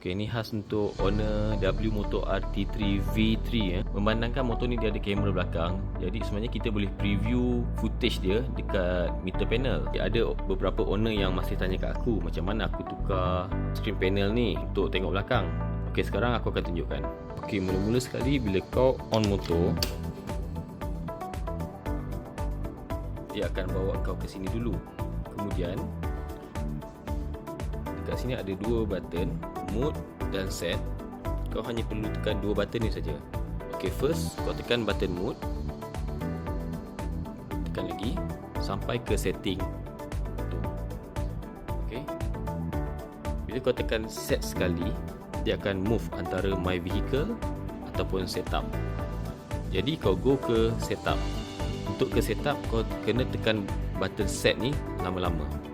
Okay, ni khas untuk owner W Moto RT3 V3 ya. Memandangkan motor ni dia ada kamera belakang, jadi sebenarnya kita boleh preview footage dia dekat meter panel. Dia ada beberapa owner yang masih tanya kat aku macam mana aku tukar screen panel ni untuk tengok belakang. Okay, sekarang aku akan tunjukkan. Okay, mula-mula sekali bila kau on motor, dia akan bawa kau ke sini dulu. Kemudian dekat sini ada dua button mode dan set. Kau hanya perlu tekan dua button ni saja. Ok first kau tekan button mode. Tekan lagi sampai ke setting. Tu ok bila kau tekan set sekali dia akan move antara my vehicle ataupun setup. Jadi kau go ke setup. Untuk ke setup kau kena tekan button set ni lama-lama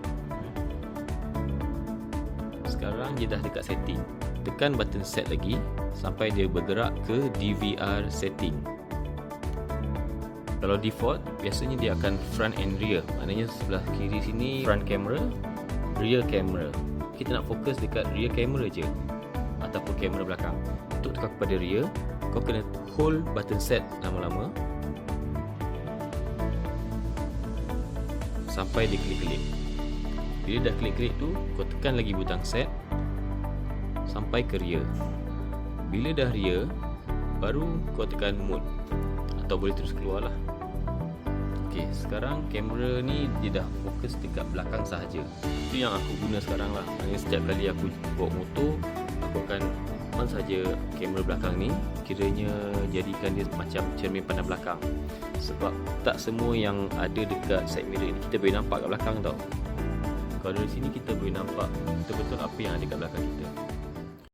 sekarang dia dah dekat setting. Tekan button set lagi sampai dia bergerak ke DVR setting. Kalau default biasanya dia akan front and rear. Maknanya sebelah kiri sini front camera rear camera. Kita nak fokus dekat rear camera je ataupun kamera belakang. Untuk tekan kepada rear kau kena hold button set lama-lama sampai dia klik-klik bila dah klik-klik tu kau tekan lagi butang set sampai ke rear. Bila dah rear baru kau tekan mode. Atau boleh terus keluar lah. Sekarang kamera ni dia dah fokus dekat belakang sahaja. Itu yang aku guna sekarang lah. Maksudnya setiap kali aku bawa motor aku akan on saja kamera belakang ni. Kiranya jadikan dia macam cermin pandang belakang. Sebab tak semua yang ada dekat side mirror ni kita boleh nampak kat belakang tau kalau dari sini kita boleh nampak betul-betul apa yang ada kat belakang kita